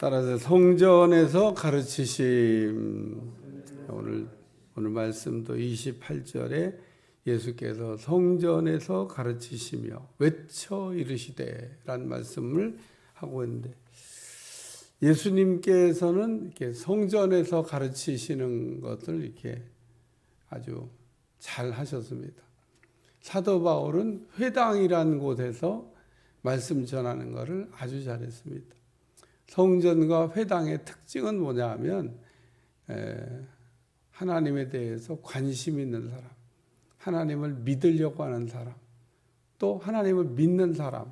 따라서 성전에서 가르치심 오늘 오늘 말씀도 28절에 예수께서 성전에서 가르치시며 외쳐 이르시되라는 말씀을 하고 있는데 예수님께서는 이렇게 성전에서 가르치시는 것을 이렇게 아주 잘 하셨습니다. 사도 바울은 회당이라는 곳에서 말씀 전하는 것을 아주 잘했습니다. 성전과 회당의 특징은 뭐냐 하면 하나님에 대해서 관심 있는 사람, 하나님을 믿으려고 하는 사람, 또 하나님을 믿는 사람,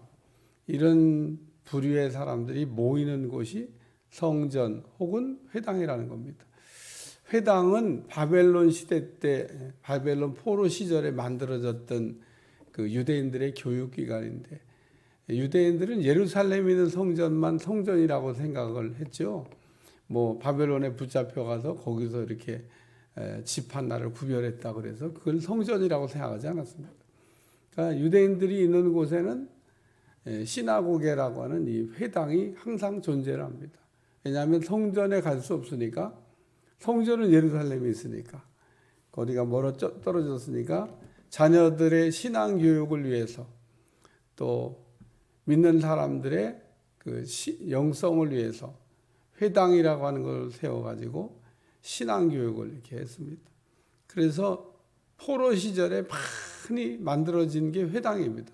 이런 부류의 사람들이 모이는 곳이 성전 혹은 회당이라는 겁니다. 회당은 바벨론 시대 때 바벨론 포로 시절에 만들어졌던 그 유대인들의 교육 기관인데 유대인들은 예루살렘에 있는 성전만 성전이라고 생각을 했죠. 뭐 바벨론에 붙잡혀 가서 거기서 이렇게 집 하나를 구별했다 그래서 그걸 성전이라고 생각하지 않았습니다. 그러니까 유대인들이 있는 곳에는 시나고게라고 하는 이 회당이 항상 존재를 합니다. 왜냐하면 성전에 갈 수 없으니까 성전은 예루살렘에 있으니까 거리가 멀어 떨어졌으니까 자녀들의 신앙 교육을 위해서 또 믿는 사람들의 그 영성을 위해서 회당이라고 하는 걸 세워 가지고 신앙 교육을 이렇게 했습니다. 그래서 포로 시절에 많이 만들어진 게 회당입니다.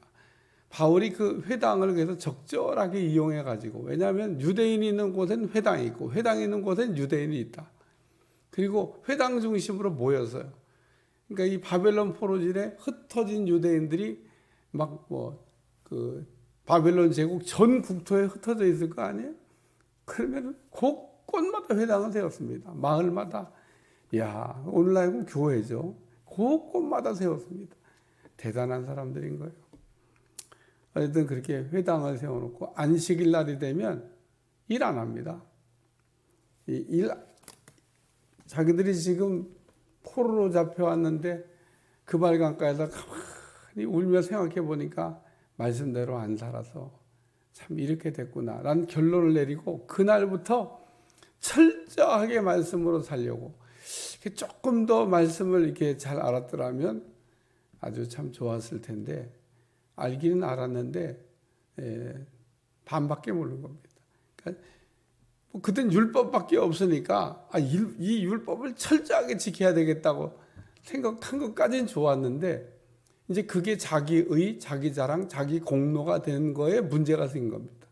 바울이 그 회당을 그래서 적절하게 이용해 가지고 왜냐하면 유대인이 있는 곳엔 회당이 있고 회당이 있는 곳엔 유대인이 있다. 그리고 회당 중심으로 모여서요. 그러니까 이 바벨론 포로질에 흩어진 유대인들이 막 뭐 그 바벨론 제국 전 국토에 흩어져 있을 거 아니에요? 그러면 곳곳마다 회당을 세웠습니다. 마을마다. 야, 오늘날은 교회죠. 곳곳마다 세웠습니다. 대단한 사람들인 거예요. 어쨌든 그렇게 회당을 세워놓고 안식일 날이 되면 일 안 합니다. 일, 자기들이 지금 포로로 잡혀왔는데 그 발강가에서 가만히 울며 생각해 보니까 말씀대로 안 살아서 참 이렇게 됐구나 라는 결론을 내리고 그날부터 철저하게 말씀으로 살려고 조금 더 말씀을 이렇게 잘 알았더라면 아주 참 좋았을 텐데 알기는 알았는데 예, 반밖에 모르는 겁니다. 그러니까 뭐 그땐 율법밖에 없으니까 아, 이 율법을 철저하게 지켜야 되겠다고 생각한 것까지는 좋았는데 이제 그게 자기의 자기 자랑, 자기 공로가 된 거에 문제가 생긴 겁니다.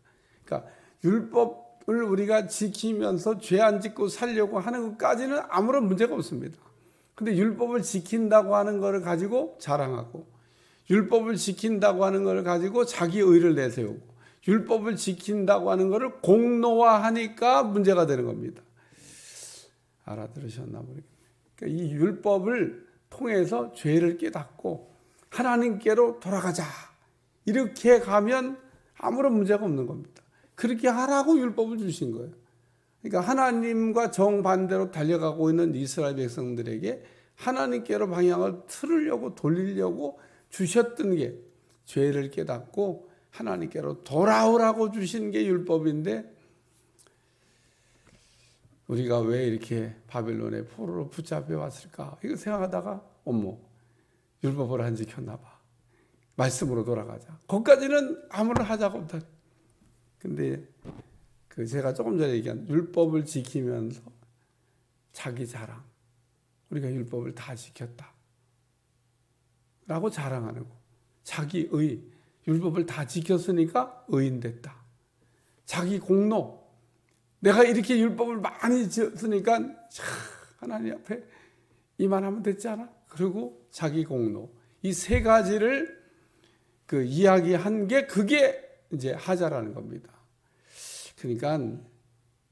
그러니까 율법을 우리가 지키면서 죄 안 짓고 살려고 하는 것까지는 아무런 문제가 없습니다. 근데 율법을 지킨다고 하는 것을 가지고 자랑하고 율법을 지킨다고 하는 것을 가지고 자기 의를 내세우고 율법을 지킨다고 하는 것을 공로화하니까 문제가 되는 겁니다. 알아들으셨나 모르겠네요. 그러니까 이 율법을 통해서 죄를 깨닫고 하나님께로 돌아가자. 이렇게 가면 아무런 문제가 없는 겁니다. 그렇게 하라고 율법을 주신 거예요. 그러니까 하나님과 정반대로 달려가고 있는 이스라엘 백성들에게 하나님께로 방향을 틀으려고 돌리려고 주셨던 게 죄를 깨닫고 하나님께로 돌아오라고 주신 게 율법인데 우리가 왜 이렇게 바벨론의 포로로 붙잡혀 왔을까? 이거 생각하다가 어머 율법을 안 지켰나 봐. 말씀으로 돌아가자. 거기까지는 아무런 하자가 없다. 근데 그 제가 조금 전에 얘기한 율법을 지키면서 자기 자랑. 우리가 율법을 다 지켰다. 라고 자랑하는 거. 자기 의. 율법을 다 지켰으니까 의인 됐다. 자기 공로. 내가 이렇게 율법을 많이 지었으니까 하나님 앞에 이만하면 됐지 않아? 그리고 자기 공로. 이 세 가지를 그 이야기한 게 그게 이제 하자라는 겁니다. 그러니까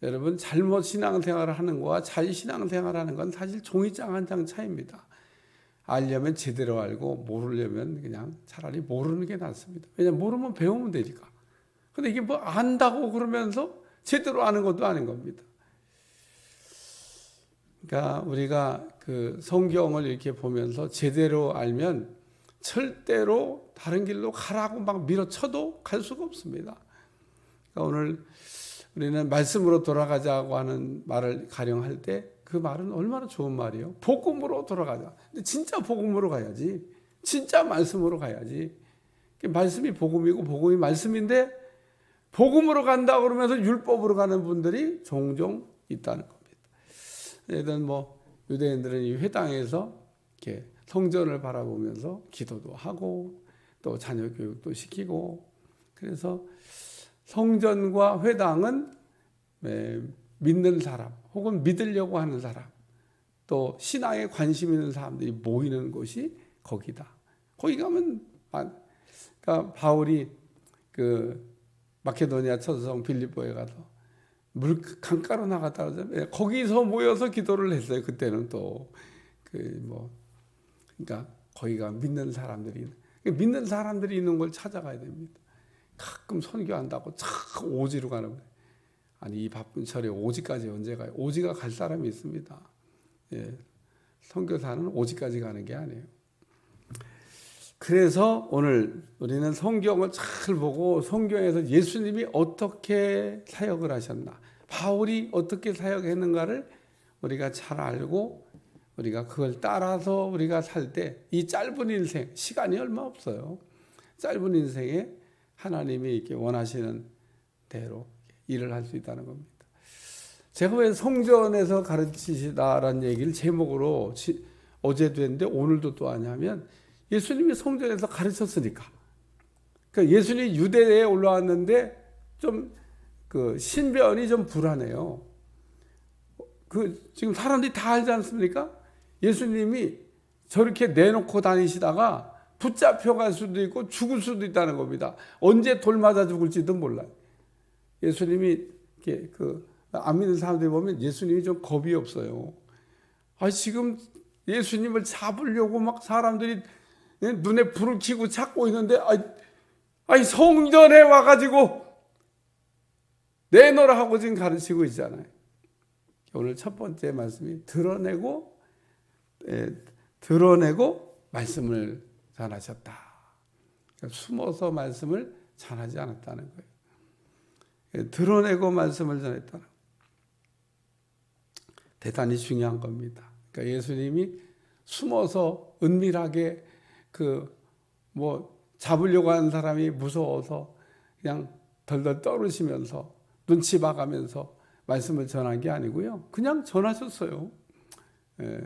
여러분 잘못 신앙생활을 하는 거와 잘 신앙생활 하는 건 사실 종이장 한 장 차이입니다. 알려면 제대로 알고 모르려면 그냥 차라리 모르는 게 낫습니다. 왜냐면 모르면 배우면 되니까. 근데 이게 뭐 안다고 그러면서 제대로 아는 것도 아닌 겁니다. 그러니까 우리가 그 성경을 이렇게 보면서 제대로 알면 절대로 다른 길로 가라고 막 밀어쳐도 갈 수가 없습니다. 그러니까 오늘 우리는 말씀으로 돌아가자고 하는 말을 가령할 때 그 말은 얼마나 좋은 말이에요. 복음으로 돌아가자. 근데 진짜 복음으로 가야지. 진짜 말씀으로 가야지. 말씀이 복음이고 복음이 말씀인데 복음으로 간다 그러면서 율법으로 가는 분들이 종종 있다는 겁니다. 예를 뭐 유대인들은 이 회당에서 이렇게 성전을 바라보면서 기도도 하고 또 자녀 교육도 시키고 그래서 성전과 회당은 에, 믿는 사람 혹은 믿으려고 하는 사람 또 신앙에 관심 있는 사람들이 모이는 곳이 거기다. 거기 가면 아, 그러니까 바울이 그 마케도니아 처성 빌립보에 가서 물 강가로 나갔다 그러잖아요. 거기서 모여서 기도를 했어요. 그때는 또 그 뭐 그러니까 거기가 믿는 사람들이 믿는 사람들이 있는 걸 찾아가야 됩니다. 가끔 선교한다고 참 오지로 가는 거예요. 아니 이 바쁜 철에 오지까지 언제 가요? 오지가 갈 사람이 있습니다. 예. 선교사는 오지까지 가는 게 아니에요. 그래서 오늘 우리는 성경을 잘 보고 성경에서 예수님이 어떻게 사역을 하셨나, 바울이 어떻게 사역했는가를 우리가 잘 알고 우리가 그걸 따라서 우리가 살 때 이 짧은 인생 시간이 얼마 없어요. 짧은 인생에 하나님이 이렇게 원하시는 대로 일을 할 수 있다는 겁니다. 제가 왜 성전에서 가르치시다라는 얘기를 제목으로 지- 어제도 했는데 오늘도 또 하냐면 예수님이 성전에서 가르쳤으니까. 그러니까 예수님이 유대에 올라왔는데 좀 그 신변이 좀 불안해요. 그 지금 사람들이 다 알지 않습니까? 예수님이 저렇게 내놓고 다니시다가 붙잡혀 갈 수도 있고 죽을 수도 있다는 겁니다. 언제 돌 맞아 죽을지도 몰라요. 예수님이 이렇게 그 안 믿는 사람들이 보면 예수님이 좀 겁이 없어요. 아 지금 예수님을 잡으려고 막 사람들이 눈에 불을 켜고 찾고 있는데 아이, 성전에 와가지고 내놓으라 하고 지금 가르치고 있잖아요. 오늘 첫 번째 말씀이 드러내고 예, 드러내고 말씀을 전하셨다. 그러니까 숨어서 말씀을 전하지 않았다는 거예요. 예, 드러내고 말씀을 전했다는 대단히 중요한 겁니다. 그러니까 예수님이 숨어서 은밀하게 그 뭐 잡으려고 하는 사람이 무서워서 그냥 덜덜 떨으시면서 눈치 봐가면서 말씀을 전한 게 아니고요. 그냥 전하셨어요. 예.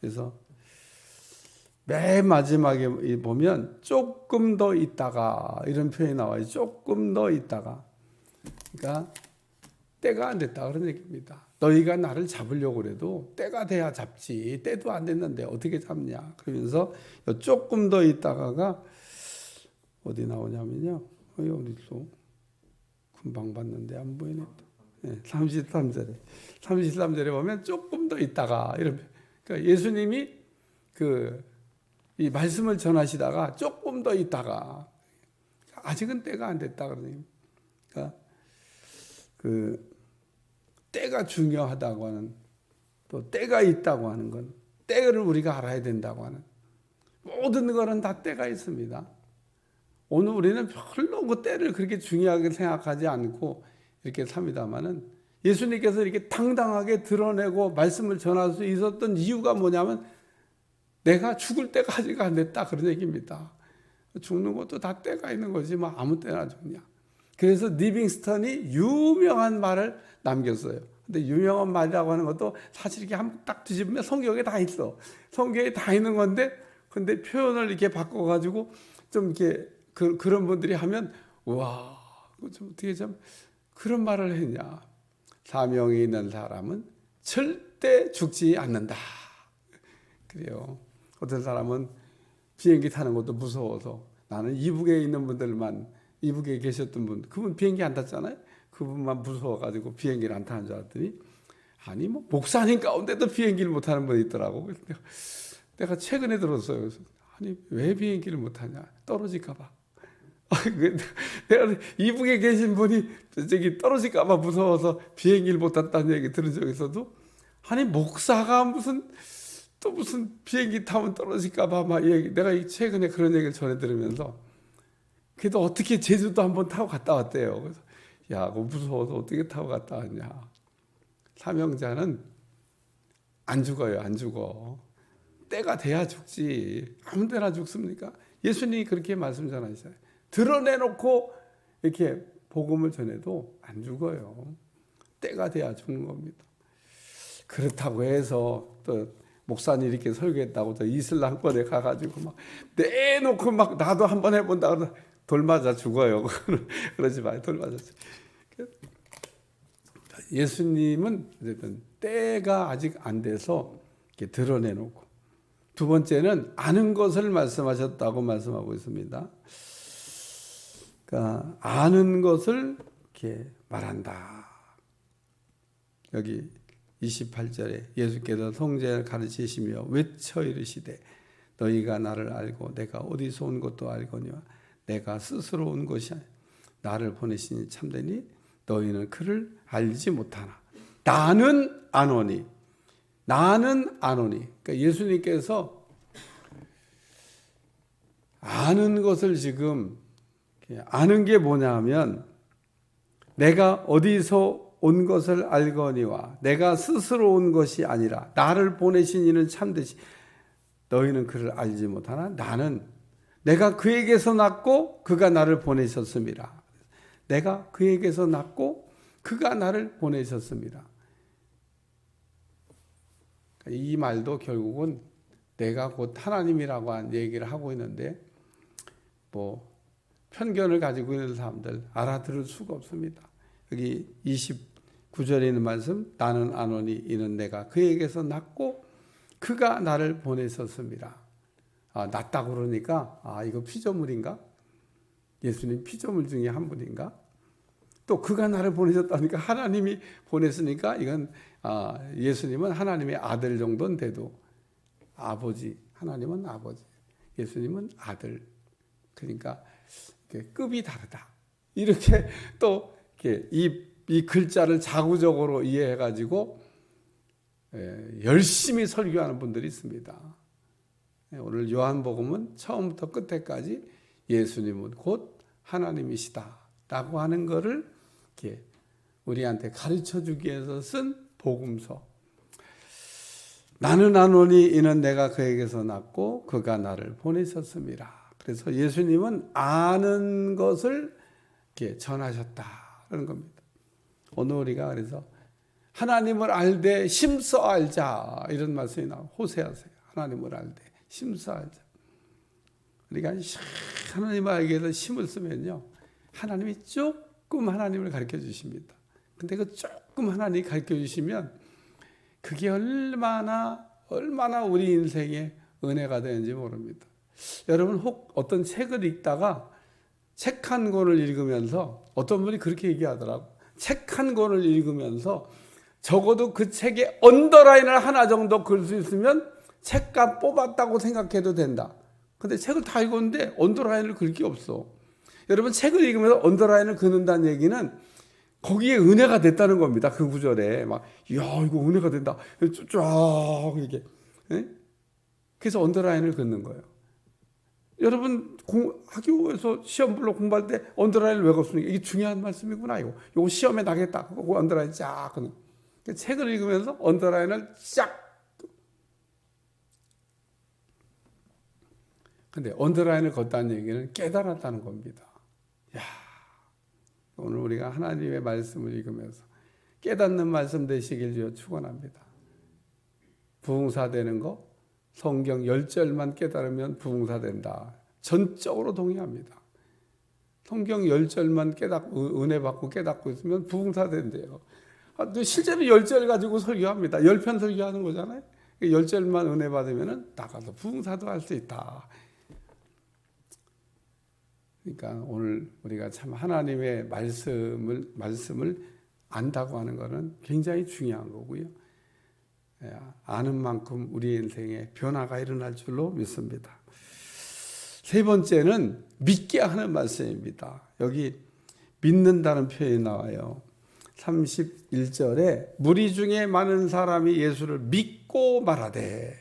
그래서 맨 마지막에 보면 조금 더 있다가 이런 표현이 나와요. 조금 더 있다가. 그러니까 때가 안 됐다 그런 얘기입니다. 너희가 나를 잡으려고 그래도 때가 돼야 잡지. 때도 안 됐는데 어떻게 잡냐. 그러면서 조금 더 있다가가 어디 나오냐면요. 어디 어디 있어? 금방 봤는데 안 보이네. 네, 33절에 33절에 보면 조금 더 있다가 이런 그러니까 예수님이 그 이 말씀을 전하시다가 조금 더 있다가 아직은 때가 안 됐다 그러니 그러니까 그 때가 중요하다고 하는 또 때가 있다고 하는 건 때를 우리가 알아야 된다고 하는 모든 거는 다 때가 있습니다. 오늘 우리는 별로 그 때를 그렇게 중요하게 생각하지 않고 이렇게 삽니다만은 예수님께서 이렇게 당당하게 드러내고 말씀을 전할 수 있었던 이유가 뭐냐면 내가 죽을 아직 안 됐다 그런 얘기입니다. 죽는 것도 다 때가 있는 거지 뭐 아무 때나 죽냐. 그래서 리빙스턴이 유명한 말을 남겼어요. 근데 유명한 말이라고 하는 것도 사실 이렇게 한 딱 뒤집으면 성경에 다 있어. 성경에 다 있는 건데 근데 표현을 이렇게 바꿔 가지고 좀 이렇게 그, 그런 분들이 하면 와, 좀 어떻게 좀 그런 말을 했냐. 사명이 있는 사람은 절대 죽지 않는다. 그래요. 어떤 사람은 비행기 타는 것도 무서워서 나는 이북에 있는 분들만 이북에 계셨던 분 그분 비행기 안 탔잖아요. 그분만 무서워가지고 비행기를 안 타는 줄 알았더니 아니 뭐 목사님 가운데도 비행기를 못 타는 분이 있더라고. 그래서 내가, 내가 최근에 들었어요. 그래서 아니 왜 비행기를 못 타냐? 떨어질까봐. 내가 이북에 계신 분이 저기 떨어질까봐 무서워서 비행기를 못 탔다는 얘기 들은 적 있어도 아니 목사가 무슨 또 무슨 비행기 타면 떨어질까봐 막 얘기 내가 최근에 그런 얘기를 전해 들으면서 그래도 어떻게 제주도 한번 타고 갔다 왔대요. 그래서 야, 그거 무서워서 어떻게 타고 갔다 왔냐. 사명자는 안 죽어요, 안 죽어. 때가 돼야 죽지. 아무 데나 죽습니까? 예수님이 그렇게 말씀 전하시잖아요. 드러내놓고 이렇게 복음을 전해도 안 죽어요. 때가 돼야 죽는 겁니다. 그렇다고 해서 또 목사님 이렇게 설교했다고 또 이슬람권에 가가지고 막 내놓고 막 나도 한번 해본다 그러다 돌 맞아 죽어요. 그러지 마요. 돌 맞아 죽. 예수님은 때가 아직 안 돼서 이렇게 드러내 놓고 두 번째는 아는 것을 말씀하셨다고 말씀하고 있습니다. 그러니까 아는 것을 이렇게 말한다. 여기 28절에 예수께서 성전을 가르치시며 외쳐 이르시되 너희가 나를 알고 내가 어디서 온 것도 알거니와 내가 스스로 온 것이 아니라 나를 보내시니 참되니 너희는 그를 알지 못하나. 나는 아노니. 나는 아노니. 그러니까 예수님께서 아는 것을 지금 아는 게 뭐냐면 내가 어디서 온 것을 알거니와 내가 스스로 온 것이 아니라 나를 보내신 이는 참되시 너희는 그를 알지 못하나? 나는 내가 그에게서 났고 그가 나를 보내셨습니다. 내가 그에게서 났고 그가 나를 보내셨습니다. 이 말도 결국은 내가 곧 하나님이라고 한 얘기를 하고 있는데 뭐 편견을 가지고 있는 사람들 알아들을 수가 없습니다. 여기 29절에 있는 말씀 나는 아노니 이는 내가 그에게서 났고 그가 나를 보내셨습니다. 아, 낫다고 그러니까 아 이거 피조물인가? 예수님 피조물 중에 한 분인가? 또 그가 나를 보내셨다니까 하나님이 보냈으니까 이건 아, 예수님은 하나님의 아들 정도는 돼도 아버지 하나님은 아버지 예수님은 아들 그러니까 급이 다르다 이렇게 또 이렇게 이, 이 글자를 자구적으로 이해해 가지고 열심히 설교하는 분들이 있습니다. 예, 오늘 요한복음은 처음부터 끝에까지 예수님은 곧 하나님이시다라고 하는 것을 이렇게 우리한테 가르쳐 주기 위해서 쓴 복음서. 나는 아노니 이는 내가 그에게서 났고 그가 나를 보내셨습니다. 그래서 예수님은 아는 것을 이렇게 전하셨다는 겁니다. 오늘 우리가 그래서 하나님을 알되 심써 알자 이런 말씀이 나와 호세하세요. 하나님을 알되 심써 알자. 우리가 하나님을 알기 위해서 심을 쓰면요. 하나님이 조금 하나님을 가르쳐 주십니다. 근데 그 조금 하나님이 가르쳐 주시면 그게 얼마나 얼마나 우리 인생에 은혜가 되는지 모릅니다. 여러분 혹 어떤 책을 읽다가 책 한 권을 읽으면서 어떤 분이 그렇게 얘기하더라고. 책 한 권을 읽으면서 적어도 그 책에 언더라인을 하나 정도 글 수 있으면 책값 뽑았다고 생각해도 된다. 근데 책을 다 읽었는데 언더라인을 그릴 게 없어. 여러분 책을 읽으면서 언더라인을 그는다는 얘기는 거기에 은혜가 됐다는 겁니다. 그 구절에 막, 야 이거 은혜가 된다. 쫙 이렇게. 네? 그래서 언더라인을 긋는 거예요. 여러분 공, 학교에서 시험 불러 공부할 때 언더라인을 왜 걷습니까? 이게 중요한 말씀이구나 이거. 이거 시험에 나겠다. 그거 언더라인 쫙 긋는. 책을 읽으면서 언더라인을 쫙. 근데 언더라인을 걷다는 얘기는 깨달았다는 겁니다. 야, 오늘 우리가 하나님의 말씀을 읽으면서 깨닫는 말씀 되시길 주여 축원합니다. 부흥사 되는 거 성경 열 절만 깨달으면 부흥사 된다. 전적으로 동의합니다. 성경 열 절만 깨닫고 은혜 받고 깨닫고 있으면 부흥사 된대요. 아, 실제로 열 절 가지고 설교합니다. 열 편 설교하는 거잖아요. 열 절만 은혜 받으면 나가서 부흥사도 할 수 있다. 그러니까 오늘 우리가 참 하나님의 말씀을 말씀을 안다고 하는 것은 굉장히 중요한 거고요. 예, 아는 만큼 우리 인생에 변화가 일어날 줄로 믿습니다. 세 번째는 믿게 하는 말씀입니다. 여기 믿는다는 표현이 나와요. 31절에 무리 중에 많은 사람이 예수를 믿고 말하되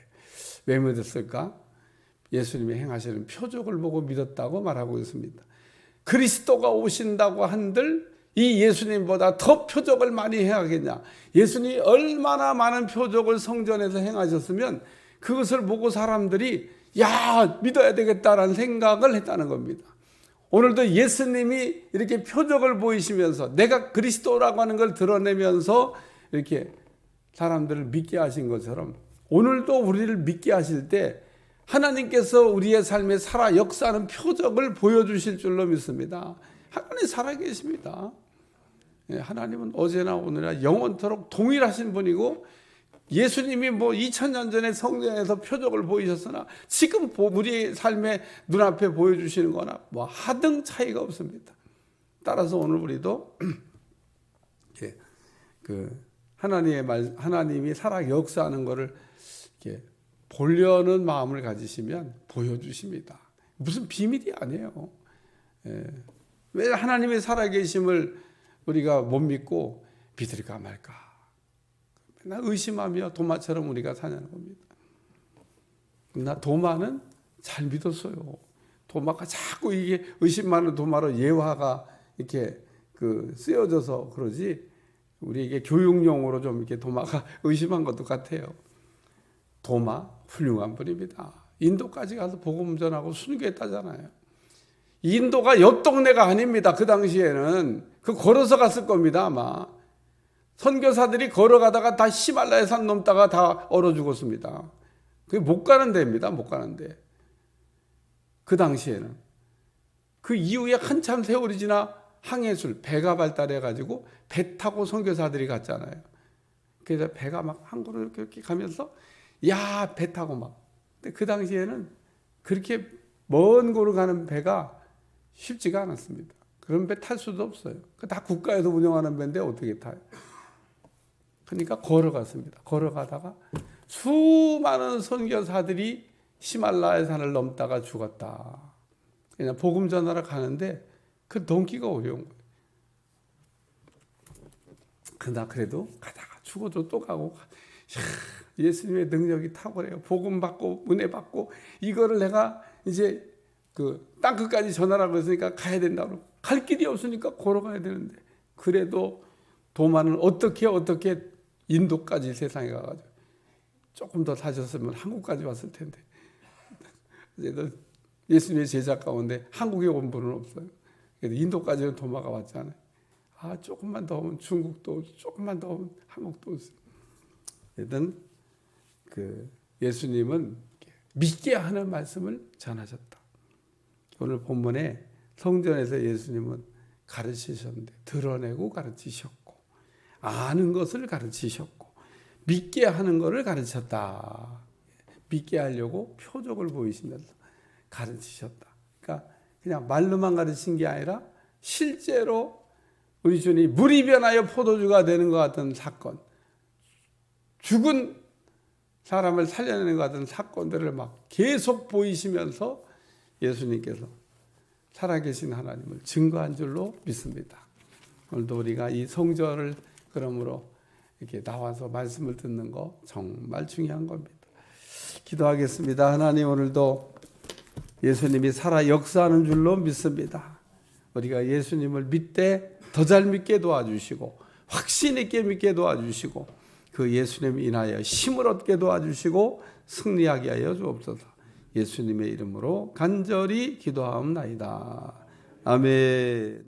왜 믿었을까? 예수님이 행하시는 표적을 보고 믿었다고 말하고 있습니다. 그리스도가 오신다고 한들 이 예수님보다 더 표적을 많이 해야겠냐? 예수님이 얼마나 많은 표적을 성전에서 행하셨으면 그것을 보고 사람들이 야 믿어야 되겠다라는 생각을 했다는 겁니다. 오늘도 예수님이 이렇게 표적을 보이시면서 내가 그리스도라고 하는 걸 드러내면서 이렇게 사람들을 믿게 하신 것처럼 오늘도 우리를 믿게 하실 때 하나님께서 우리의 삶에 살아 역사하는 표적을 보여주실 줄로 믿습니다. 하나님 살아계십니다. 예, 하나님은 어제나 오늘이나 영원토록 동일하신 분이고 예수님이 뭐 2000년 전에 성경에서 표적을 보이셨으나 지금 우리 삶의 눈앞에 보여주시는 거나 뭐 하등 차이가 없습니다. 따라서 오늘 우리도 예, 그 하나님의 말, 하나님이 살아 역사하는 것을 이렇게 보려는 마음을 가지시면 보여주십니다. 무슨 비밀이 아니에요. 예. 왜 하나님의 살아계심을 우리가 못 믿고 믿을까 말까? 맨날 의심하며 도마처럼 우리가 사냐는 겁니다. 나 도마는 잘 믿었어요. 도마가 자꾸 이게 의심 많은 도마로 예화가 이렇게 그 쓰여져서 그러지 우리에게 교육용으로 좀 이렇게 도마가 의심한 것도 같아요. 도마 훌륭한 분입니다. 인도까지 가서 복음 전하고 순교했다잖아요. 인도가 옆 동네가 아닙니다. 그 당시에는 그 걸어서 갔을 겁니다. 아마 선교사들이 걸어가다가 다 히말라야 산 넘다가 다 얼어 죽었습니다. 그게 못 가는 데입니다. 못 가는 데. 그 당시에는 그 이후에 한참 세월이 지나 항해술 배가 발달해 가지고 배 타고 선교사들이 갔잖아요. 그래서 배가 막 이렇게, 이렇게 가면서 야 배 타고 막. 근데 그 당시에는 그렇게 먼 곳으로 가는 배가 쉽지가 않았습니다. 그런 배 탈 수도 없어요. 그다 국가에서 운영하는 배인데 어떻게 타요? 그러니까 걸어갔습니다. 걸어가다가 수많은 선교사들이 히말라야 산을 넘다가 죽었다. 그냥 복음 전하러 가는데 그 동기가 어려운 거예요. 그나 그래도 가다가 죽어도 또 가고 예수님의 능력이 탁월해요. 복음 받고 은혜 받고 이거를 내가 이제 그 땅 끝까지 전하라고 했으니까 가야 된다고 갈 길이 없으니까 걸어가야 되는데 그래도 도마는 어떻게 어떻게 인도까지 세상에 가가지고 조금 더 사셨으면 한국까지 왔을 텐데 이제 예수님의 제자 가운데 한국에 온 분은 없어요. 그래서 인도까지는 도마가 왔잖아요. 아 조금만 더 오면 중국도 조금만 더 오면 한국도 오세요. 일단 그 예수님은 믿게 하는 말씀을 전하셨다. 오늘 본문에 성전에서 예수님은 가르치셨는데 드러내고 가르치셨고 아는 것을 가르치셨고 믿게 하는 것을 가르쳤다. 믿게 하려고 표적을 보이시면서 가르치셨다. 그러니까 그냥 말로만 가르친 게 아니라 실제로 우리 주님 물이 변하여 포도주가 되는 것 같은 사건, 죽은 사람을 살려내는 것 같은 사건들을 막 계속 보이시면서 예수님께서 살아계신 하나님을 증거한 줄로 믿습니다. 오늘도 우리가 이 성전을 그러므로 이렇게 나와서 말씀을 듣는 거 정말 중요한 겁니다. 기도하겠습니다. 하나님 오늘도 예수님이 살아 역사하는 줄로 믿습니다. 우리가 예수님을 믿되 더 잘 믿게 도와주시고 확신 있게 믿게 도와주시고 그 예수님 인하여 힘을 얻게 도와주시고 승리하게 하여 주옵소서. 예수님의 이름으로 간절히 기도하옵나이다. 아멘.